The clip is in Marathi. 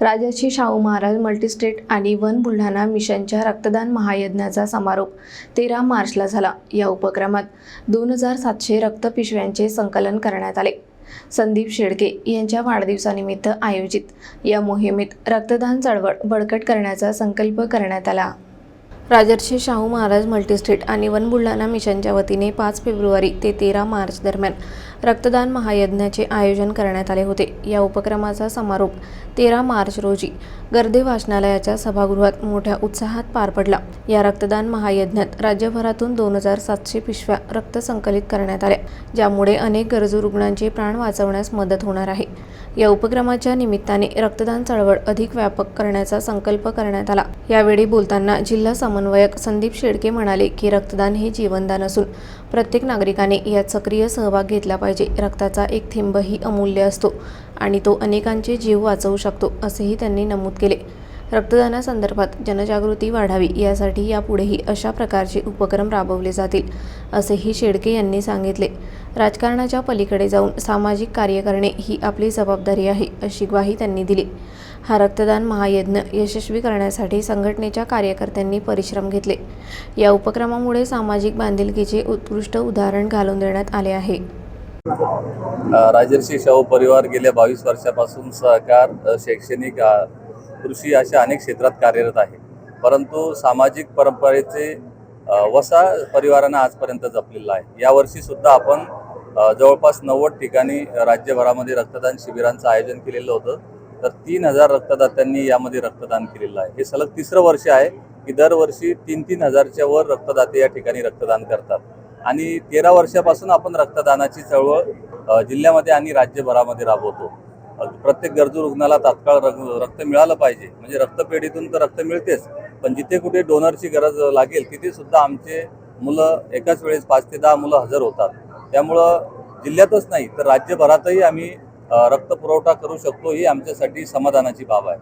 राजाची शाहू महाराज मल्टीस्टेट आणि वन बुलढाणा मिशनच्या रक्तदान महायज्ञाचा समारोप तेरा मार्चला झाला. या उपक्रमात दोन हजार सातशे रक्तपिशव्यांचे संकलन करण्यात आले. संदीप शेडके यांच्या वाढदिवसानिमित्त आयोजित या मोहिमेत रक्तदान चळवळ बळकट करण्याचा संकल्प करण्यात आला. राजर्षी शाहू महाराज मल्टीस्टेट आणि वन बुलढाणा मिशनच्या वतीने पाच फेब्रुवारी ते तेरा मार्च दरम्यान रक्तदान महायज्ञाचे आयोजन करण्यात आले होते. या उपक्रमाचा समारोप तेरा मार्च रोजी गर्दे वाचनालयाच्या सभागृहात मोठ्या उत्साहात पार पडला. या रक्तदान महायज्ञात राज्यभरातून दोन हजार सातशे पिशव्या रक्त संकलित करण्यात आल्या ज्यामुळे अनेक गरजू रुग्णांचे प्राण वाचवण्यास मदत होणार आहे. या उपक्रमाच्या निमित्ताने रक्तदान चळवळ अधिक व्यापक करण्याचा संकल्प करण्यात आला. यावेळी बोलताना जिल्हा समन्वयक संदीप शेडके म्हणाले की रक्तदान हे जीवनदान असून प्रत्येक नागरिकाने यात सक्रिय सहभाग घेतला पाहिजे. रक्ताचा एक थेंबही अमूल्य असतो आणि तो अनेकांचे जीव वाचवू शकतो असेही त्यांनी नमूद केले. रक्तदानासंदर्भात जनजागृती वाढावी यासाठी यापुढेही अशा प्रकारचे उपक्रम राबवले जातील असेही शेडके यांनी सांगितले. राजकारणाच्या पलीकडे जाऊन सामाजिक कार्य करणे ही आपली जबाबदारी आहे अशी ग्वाही त्यांनी दिली. हा रक्तदान महायज्ञ यशस्वी करण्यासाठी संघटनेच्या कार्यकर्त्यांनी परिश्रम घेतले. या उपक्रमामुळे सामाजिक बांधिलकीचे उत्कृष्ट उदाहरण घालून देण्यात आले आहे. राजर्षी शाहू परिवार गेल्या बावीस वर्षापासून सहकार शैक्षणिक कृषी अशा अनेक क्षेत्रात कार्यरत आहे. परंतु सामाजिक परंपरेचे वसा परिवारानं आजपर्यंत जपलेला आहे. यावर्षी सुद्धा आपण जवळपास नव्वद ठिकाणी राज्यभरामध्ये रक्तदान शिबिरांचं आयोजन केलेलं होतं. तर तीन हजार रक्तदात्यांनी यामध्ये रक्तदान केलेलं आहे. हे सलग तिसरं वर्ष आहे की दरवर्षी तीन तीन हजारच्या वर रक्तदाते या ठिकाणी रक्तदान करतात. आणि तेरा वर्षापासून आपण रक्तदानाची चळवळ जिल्ह्यामध्ये आणि राज्यभरामध्ये राबवतो. प्रत्येक गरजू रुग्णाला तात्काळ रक्त मिळालं पाहिजे. म्हणजे रक्तपेढीतून तर रक्त मिळतेच. पण जिथे कुठे डोनरची गरज लागेल तिथे सुद्धा आमचे मुलं एकाच वेळेस पाच ते दहा मुलं हजर होतात. त्यामुळं जिल्ह्यातच नाही तर राज्यभरातही आम्ही रक्त पुरवठा करू शकतो ही आमच्यासाठी समाधानाची बाब आहे.